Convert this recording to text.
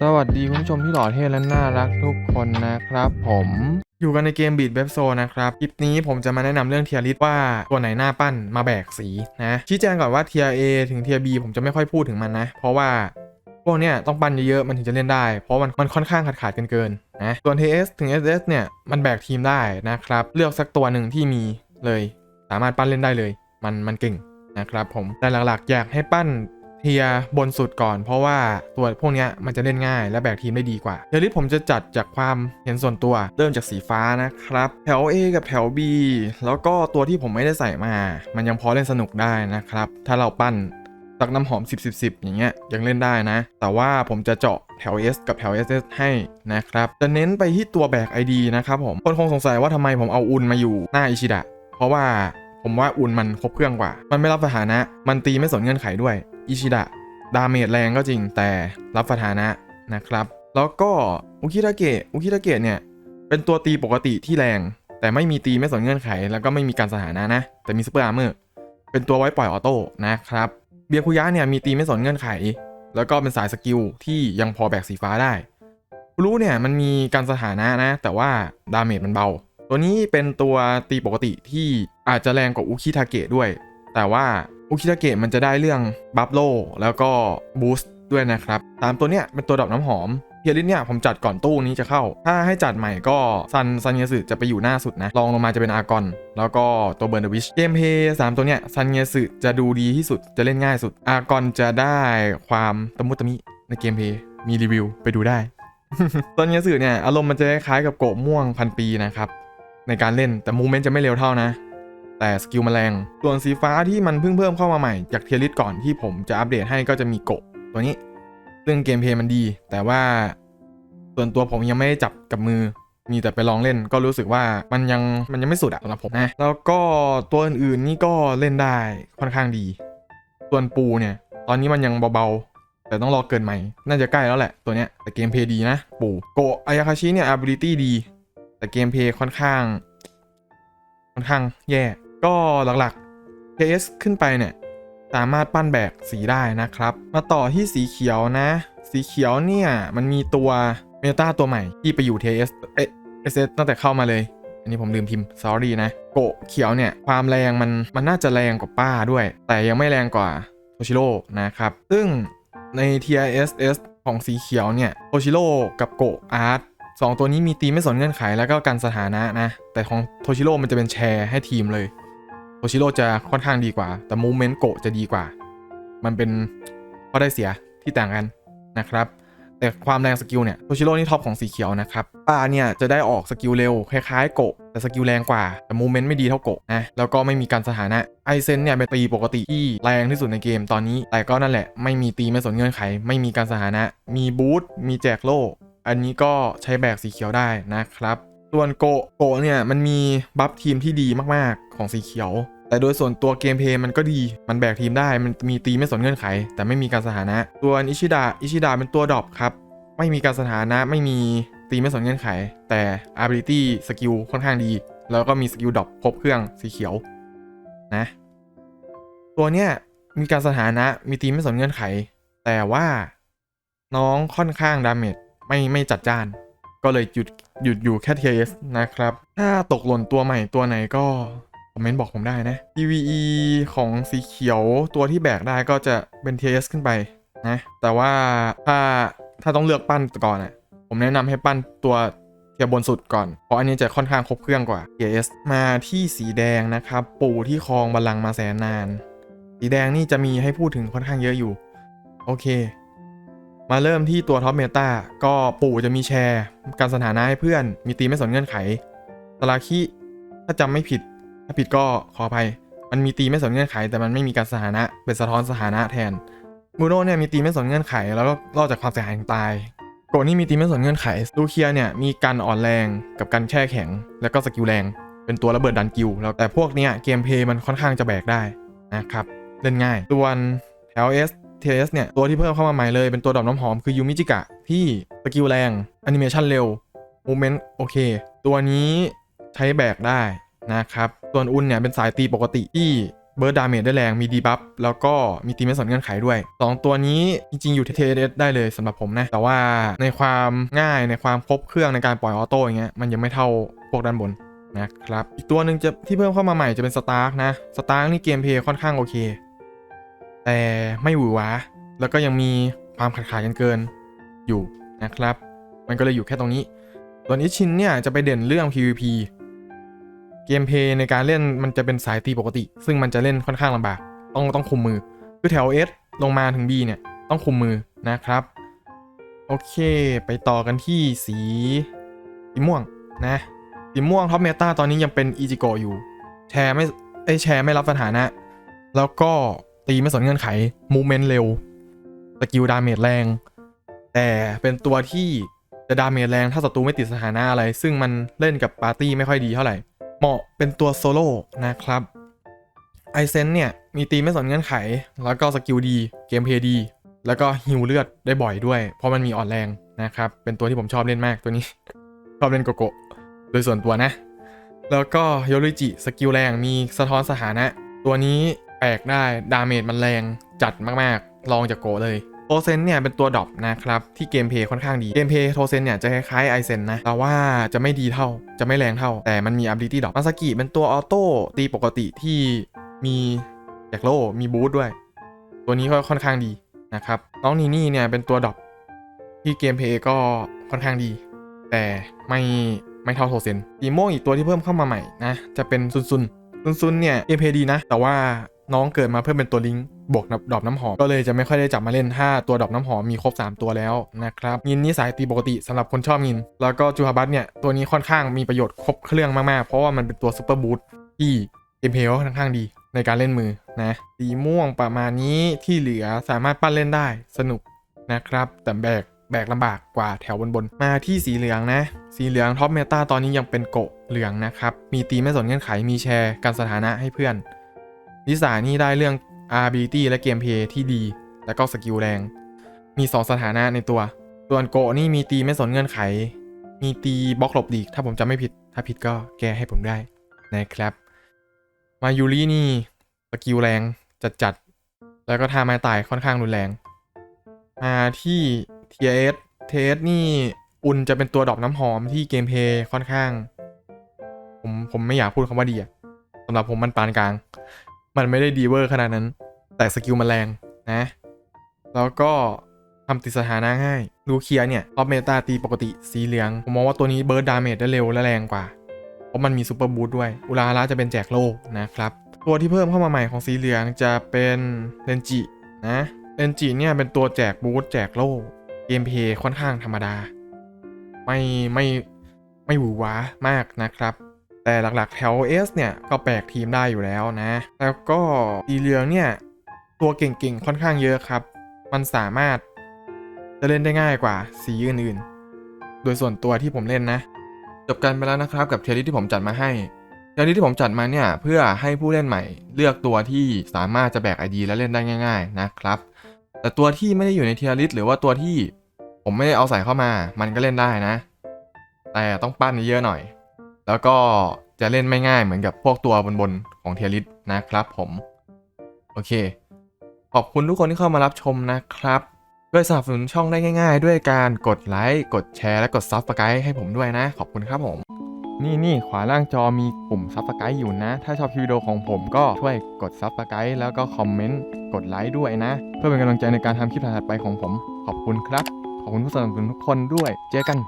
สวัสดีคุณผู้ชมที่หล่อเท่และน่ารักทุกคนนะครับผมอยู่กันในเกมบีดเว็บโซนะครับ คลิปนี้ผมจะมาแนะนำเรื่องเทียริสว่าตัวไหนหน้าปั้นมาแบกสีนะชี้แจงก่อนว่าเทีย A ถึงเทีย B ผมจะไม่ค่อยพูดถึงมันนะ เพราะว่าพวกเนี้ยต้องปั้นเยอะๆมันถึงจะเล่นได้ เพราะมันมันค่อนข้างขาดขาดกันเกินๆนะส่วน TS ถึง SS เนี่ยมันแบกทีมได้นะครับ เลือกสักตัวหนึ่งที่มีเลย สามารถปั้นเล่นได้เลย มันมันเก่งนะครับผมแต่หลักๆ อยากให้ปั้น เทียบนสุดก่อน เพราะว่าตัวพวกนี้มันจะเล่นง่ายและแบกทีมได้ดีกว่าเทียร์ลิสผมจะจัดจากความเห็นส่วนตัว เริ่มจากสีฟ้านะครับ แถว A กับแถว B แล้วก็ตัวที่ผมไม่ได้ใส่มา มันยังพอเล่นสนุกได้นะครับ ถ้าเราปั้นตักน้ำหอม 10 10 10 อย่างเงี้ยยังเล่นได้นะ แต่ว่าผมจะเจาะแถว S กับแถว SS ให้นะครับ จะเน้นไปที่ตัวแบก ID นะครับผมคนคงสงสัยว่าทำไมผมเอาอุนมาอยู่หน้าอิชิดะ เพราะว่าผมว่าอุนมันครบเครื่องกว่า มันไม่รับสถานะ มันตีไม่สนเงื่อนไขด้วย อิชิดะดาเมจแรงก็จริงแต่รับสถานะนะครับ แล้วก็อุคิทาเกะอุคิทาเกะเนี่ย เป็นตัวตีปกติที่แรง แต่ไม่มีตีไม่สนเงื่อนไข แล้วก็ไม่มีการสถานะนะ แต่มีซูเปอร์อาร์เมอร์เป็นตัวไว้ปล่อยออโต้นะครับเบียคุยะเนี่ยมีตีไม่สนเงื่อนไข แล้วก็เป็นสายสกิลที่ยังพอแบกสีฟ้าได้รู้เนี่ยมันมีการสถานะนะ แต่ว่าดาเมจมันเบา ตัวนี้เป็นตัวตีปกติที่อาจจะแรงกว่าอุคิทาเกะด้วย แต่ว่า อุคิทาเกะมันจะได้เรื่องบัฟโลแล้วก็บูสต์ด้วยนะครับ ตามตัวเนี้ยเป็นตัวดอกน้ำหอมเฮียริสเนี่ยผมจัดก่อนตู้นี้จะเข้า ถ้าให้จัดใหม่ก็ซันซันเยสึจะไปอยู่หน้าสุดนะรองลงมาจะเป็นอากอน แล้วก็ตัวเบิร์นเดวิชเกมเพย์สามตัวเนี้ยซันเยสึจะดูดีที่สุดจะเล่นง่ายสุด อากอนจะได้ความตะมุตะมิในเกมเพย์มีรีวิวไปดูได้ตอนเยสึเนี่ยอารมณ์มันจะคล้ายกับโกะม่วงพันปีนะครับในการเล่นแต่มูเมนต์จะไม่เร็วเท่านะ แต่สกิลแมลงส่วนสีฟ้าที่มันเพิ่งเพิ่มเข้ามาใหม่จากเทียริสก่อนที่ผมจะอัปเดตให้ก็จะมีโกะตัวนี้ ซึ่งเกมเพลย์มันดี แต่ว่าส่วนตัวผมยังไม่ได้จับกับมือ มีแต่ไปลองเล่นก็รู้สึกว่ามันยังมันยังไม่สุดอะสำหรับผมนะแล้วก็ตัวอื่นๆนี่ก็เล่นได้ค่อนข้างดี ส่วนปูเนี่ย ตอนนี้มันยังเบาๆ แต่ต้องรอเกินใหม่ น่าจะใกล้แล้วแหละตัวเนี้ยแต่เกมเพลย์ดีนะ ปูโกะอายาคาชิเนี่ย ability ดี แต่เกมเพลย์ค่อนข้างค่อนข้างแย่ ก็หลักๆ PS ขึ้นไปเนี่ย สามารถปั้นแบกสีได้นะครับ มาต่อที่สีเขียวนะ สีเขียวเนี่ย มันมีตัวเมตาตัวใหม่ที่ไปอยู่ TS เอ๊ะ SS ตั้งแต่เข้ามาเลย อันนี้ผมลืมพิมพ์ sorry นะ โกะเขียวเนี่ย ความแรงมันมันน่าจะแรงกว่าป้าด้วย แต่ยังไม่แรงกว่าโทชิโร่นะครับ ซึ่งใน TISS ของสีเขียวเนี่ยโทชิโร่กับโกะอาร์ตสองตัวนี้มีตีไม่สนเงื่อนไขแล้วก็กันสถานะนะ แต่ของโทชิโร่มันจะเป็นแชร์ให้ทีมเลย โทชิโร่จะค่อนข้างดีกว่า แต่มูเมนต์โกะจะดีกว่า มันเป็นข้อได้เสียที่ต่างกันนะครับ แต่ความแรงสกิลเนี่ยโทชิโร่นี่ท็อปของสีเขียวนะครับป้าเนี่ยจะได้ออกสกิลเร็วคล้ายๆโกะแต่สกิลแรงกว่า แต่มูเมนต์ไม่ดีเท่าโกะนะแล้วก็ไม่มีการสถานะไอเซนเนี่ยเป็นตีปกติที่แรงที่สุดในเกมตอนนี้ แต่ก็นั่นแหละไม่มีตีไม่สนเงื่อนไข ไม่มีการสถานะ มีบูทมีแจกโล่อันนี้ก็ใช้แบกสีเขียวได้นะครับ ส่วนโกโกเนี่ยมันมีบัฟทีมที่ดีมากๆของสีเขียว แต่โดยส่วนตัวเกมเพลย์มันก็ดี มันแบกทีมได้ มันมีตีไม่สนเงื่อนไข แต่ไม่มีการสถานะ ส่วนอิชิดะอิชิดะเป็นตัวดรอปครับ ไม่มีการสถานะ ไม่มีตีไม่สนเงื่อนไข แต่ ability สกิลค่อนข้างดี แล้วก็มีสกิลดรอปครบเครื่องสีเขียวนะ ตัวเนี้ยมีการสถานะ มีตีไม่สนเงื่อนไข แต่ว่าน้องค่อนข้างดาเมจไม่ไม่จัดจ้าน ก็เลยหยุดหยุดอยู่แค่ TS นะครับ ถ้าตกหล่นตัวใหม่ตัวไหนก็คอมเมนต์บอกผมได้นะ PVE ของสีเขียวตัวที่แบกได้ก็จะเป็น TS ขึ้นไปนะ แต่ว่าถ้าถ้าต้องเลือกปั้นก่อนอะผมแนะนำให้ปั้นตัวเทียบนสุดก่อน เพราะอันนี้จะค่อนข้างครบเครื่องกว่า TS มาที่สีแดงนะครับ ปู่ที่ครองบัลลังก์มาแสนนาน สีแดงนี่จะมีให้พูดถึงค่อนข้างเยอะอยู่ โอเค มาเริ่มที่ตัวท็อปเมตาก็ปู่จะมีแชร์ การสถานะให้เพื่อน มีตีไม่สนเงื่อนไขสลาคิถ้าจำไม่ผิด ถ้าผิดก็ขออภัย มันมีตีไม่สนเงื่อนไข แต่มันไม่มีการสถานะ เป็นสะท้อนสถานะแทนมูโนเนี่ยมีตีไม่สนเงื่อนไข แล้วก็รอดจากความเสียหายถึงตายโกนี่มีตีไม่สนเงื่อนไขลูเคียเนี่ยมีการอ่อนแรงกับการแช่แข็ง แล้วก็สกิลแรง เป็นตัวระเบิดดันกิลแล้วแต่พวกเนี้ยเกมเพย์มันค่อนข้างจะแบกได้นะครับเล่นง่ายส่วนแถว S TS เทเอสเนี่ย ตัวที่เพิ่มเข้ามาใหม่เลยเป็นตัวดอกน้ำหอมคือยูมิจิกะที่สกิลแรงแอนิเมชันเร็วมูเมนต์โอเค ตัวนี้ใช้แบกได้นะครับ ส่วนอุนเนี่ยเป็นสายตีปกติที่เบิร์ดดาเมจได้แรงมีดีบัฟแล้วก็มีตีไม่สนเงื่อนไขด้วย 2 ตัวนี้จริง ๆ อยู่เทเดได้เลยสำหรับผมนะ แต่ว่าในความง่ายในความครบเครื่องในการปล่อยออโต้อย่างเงี้ยมันยังไม่เท่าพวกด้านบนนะครับ อีกตัวหนึ่งจะที่เพิ่มเข้ามาใหม่จะเป็นสตาร์กนะสตาร์กนี่เกมเพลย์ค่อนข้างโอเค แต่ไม่หวือหวาแล้วก็ยังมีความขาดขาดกันเกินอยู่นะครับ มันก็เลยอยู่แค่ตรงนี้ส่วนอิชินเนี่ยจะไปเด่นเรื่อง PVP เกมเพลย์ในการเล่นมันจะเป็นสายตีปกติ ซึ่งมันจะเล่นค่อนข้างลำบาก ต้องต้องคุมมือ คือแถว S ลงมาถึง B เนี่ย ต้องคุมมือนะครับ โอเค ไปต่อกันที่สีสีม่วงนะสีม่วงท็อปเมตาตอนนี้ยังเป็นอีจิโกะอยู่ แชร์ไม่ไอแชร์ไม่รับสถานะ แล้วก็ ตีไม่สนเงื่อนไขมูเมนต์เร็วสกิลดาเมจแรง แต่เป็นตัวที่จะดาเมจแรงถ้าศัตรูไม่ติดสถานะอะไร ซึ่งมันเล่นกับปาร์ตี้ไม่ค่อยดีเท่าไหร่ เหมาะเป็นตัวโซโล่นะครับไอเซนเนี่ย มีตีไม่สนเงื่อนไข แล้วก็สกิลดีเกมเพลย์ดี แล้วก็ฮิวเลือดได้บ่อยด้วย เพราะมันมีอ่อนแรงนะครับ เป็นตัวที่ผมชอบเล่นมากตัวนี้ ชอบเล่นโกโกะโดยส่วนตัวนะ แล้วก็โยริจิสกิลแรงมีสะท้อนสถานะ ตัวนี้ แปลกได้ ดาเมจมันแรงจัดมากๆ ลองจากโกเลยโทเซนเนี่ยเป็นตัวดรอปนะครับที่เกมเพย์ค่อนข้างดี เกมเพย์โทเซนเนี่ยจะคล้ายๆไอเซนนะ แต่ว่าจะไม่ดีเท่าจะไม่แรงเท่า แต่มันมี ability ดรอปมาสกิเป็นตัวออโต้ตีปกติที่มีแจกโลมีบูทด้วย ตัวนี้ก็ค่อนข้างดีนะครับน้องนีนี่เนี่ยเป็นตัวดรอปที่เกมเพย์ก็ค่อนข้างดี แต่ไม่ไม่เท่าโทเซนสีโม่งอีกตัวที่เพิ่มเข้ามาใหม่นะจะเป็นซุนซุนซุนซุนเนี่ยเอเพย์ดีนะ แต่ว่า น้องเกิดมาเพื่อเป็นตัวลิงก์บวกดอกน้ำหอม ก็เลยจะไม่ค่อยได้จับมาเล่นถ้าตัวดอกน้ำหอมมีครบ 3 ตัวแล้วนะครับยินนี่สายตีปกติสำหรับคนชอบยิน แล้วก็จูฮาบัตเนี่ยตัวนี้ค่อนข้างมีประโยชน์ครบเครื่องมากๆ เพราะว่ามันเป็นตัวซูเปอร์บูทที่เกมเพลค่อนข้างดีในการเล่นมือนะสีม่วงประมาณนี้ที่เหลือสามารถปั้นเล่นได้สนุกนะครับ แต่แบกแบกลำบากกว่าแถวบนๆ มาที่สีเหลืองนะ สีเหลืองท็อปเมตาตอนนี้ยังเป็นโกะเหลืองนะครับ มีตีไม่สนเงื่อนไขมีแชร์การสถานะให้เพื่อน ลิสานี่ได้เรื่อง ability และเกมเพย์ที่ดี แล้วก็สกิลแรง มี 2 สถานะในตัว ส่วนโกนี่มีตีไม่สนเงื่อนไข มีตีบล็อกหลบดีก ถ้าผมจำไม่ผิด ถ้าผิดก็แก้ให้ผมได้นะครับ มายูรินี่สกิลแรงจัดๆแล้วก็ท่าไม้ตายค่อนข้างรุนแรง มาที่ TS TS นี่อุนจะเป็นตัวดอปน้ำหอมที่เกมเพย์ค่อนข้าง ผมผมไม่อยากพูดคำว่าดีอะสำหรับผมมันปานกลาง มันไม่ได้ดีเวอร์ขนาดนั้น แต่สกิลมันแรงนะ แล้วก็ทำติดสถานะง่ายลูเคียเนี่ยรอบเมตาตีปกติสีเหลือง ผมมองว่าตัวนี้เบิร์ดดาเมจได้เร็วและแรงกว่า เพราะมันมีซูเปอร์บูทด้วย อุราระจะเป็นแจกโลนะครับ ตัวที่เพิ่มเข้ามาใหม่ของสีเหลืองจะเป็นเรนจินะเรนจิเนี่ยเป็นตัวแจกบูทแจกโลเกมเพลย์ค่อนข้างธรรมดา ไม่ไม่ไม่หวือหวามากนะครับ แต่หลักๆแถว S เนี่ย ก็แปลกทีมได้อยู่แล้วนะ แล้วก็สีเหลืองเนี่ย ตัวเก่งๆ ค่อนข้างเยอะครับ มันสามารถจะเล่นได้ง่ายกว่าสีอื่นๆ โดยส่วนตัวที่ผมเล่นนะ จบกันไปแล้วนะครับกับเทยร์ลิสที่ผมจัดมาให้เทยร์ลิสที่ผมจัดมาเนี่ย เพื่อให้ผู้เล่นใหม่ เลือกตัวที่สามารถจะแบก ID และเล่นได้ง่าย ๆ นะครับ แต่ตัวที่ไม่ได้อยู่ในเทียร์ลิสหรือว่าตัวที่ผมไม่ได้เอาใส่เข้ามา มันก็เล่นได้นะ แต่ต้องปั้นเยอะหน่อย แล้วก็จะเล่นไม่ง่ายเหมือนกับพวกตัวบนๆของเทียร์ลิสนะครับผม โอเค ขอบคุณทุกคนที่เข้ามารับชมนะครับด้วยสนับสนุนช่องได้ง่าย ๆ ด้วยการกดไลค์กดแชร์และกดซับสไครต์ให้ผมด้วยนะ ขอบคุณครับผม นี่นี่ขวาล่างจอมีปุ่มซับสไครต์อยู่นะ ถ้าชอบคลิปวิดีโอของผมก็ช่วยกดซับสไครต์แล้วก็คอมเมนต์กดไลค์ด้วยนะ เพื่อเป็นกำลังใจในการทำคลิปถัดๆไปของผม ขอบคุณครับ ขอบคุณผู้สนับสนุนทุกคนด้วย เจอกัน